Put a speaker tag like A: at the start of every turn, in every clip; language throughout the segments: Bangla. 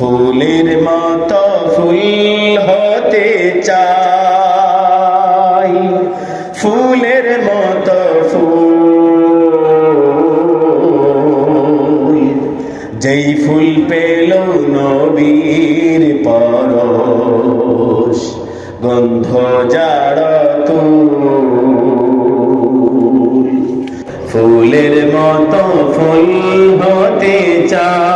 A: ফুলের মতো ফুল হতে চাই। ফুলের মতো ফুল। যেই ফুল পেল নবীর পরশ, গন্ধ জাড় তুল। ফুলের মতো ফুল হতে চাই।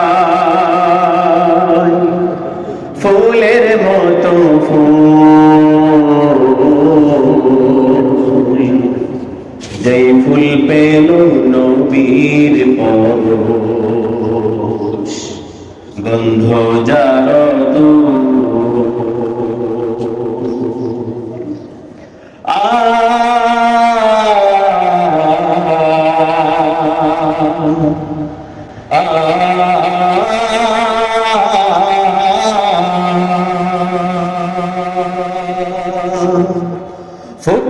A: যেই ফুল পেল নবীর পরশ গন্ধ যার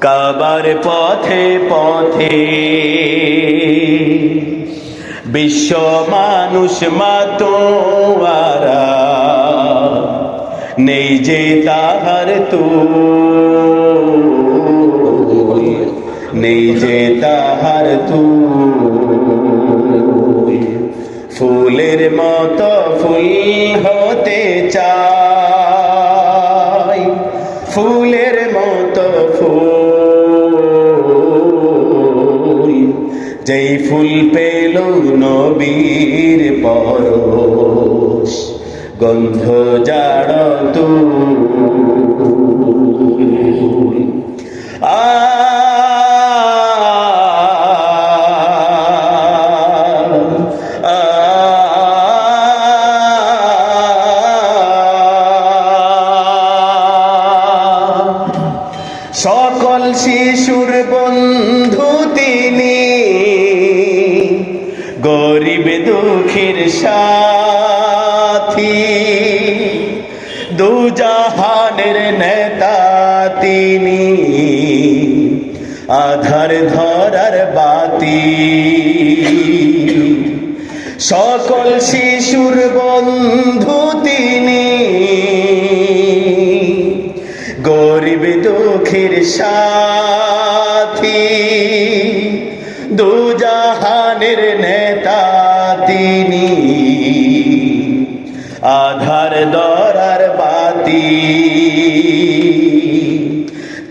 A: কাবার পথে পথে। বিশ্ব মানুষ মাতোয়ারা নেই যে তাহার তো নেই যে তাহার তু ফুলের মতো ফুল হতে চাই যেই ফুল পেল নবীর পরশ গন্ধ জাড় তু সকল শিশুর গরিব দুঃখের সাথী দুজাহানের নেতা তিনি আধার ধরার বাতি। সকল শিশুর বন্ধু আধার দরার বাতি।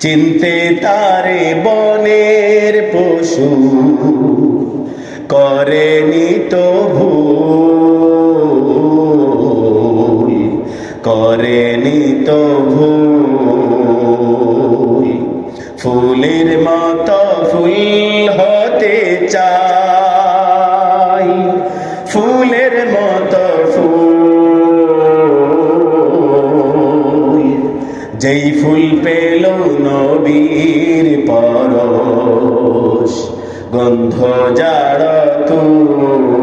A: চিনতে তারে বনের পশু করেনি তো ভুল করেনি তো ভুল ফুলের মতো ফুল হতে চাই। ফুলের যেই ফুল পেল নবীর পরশ গন্ধ জাড় তুল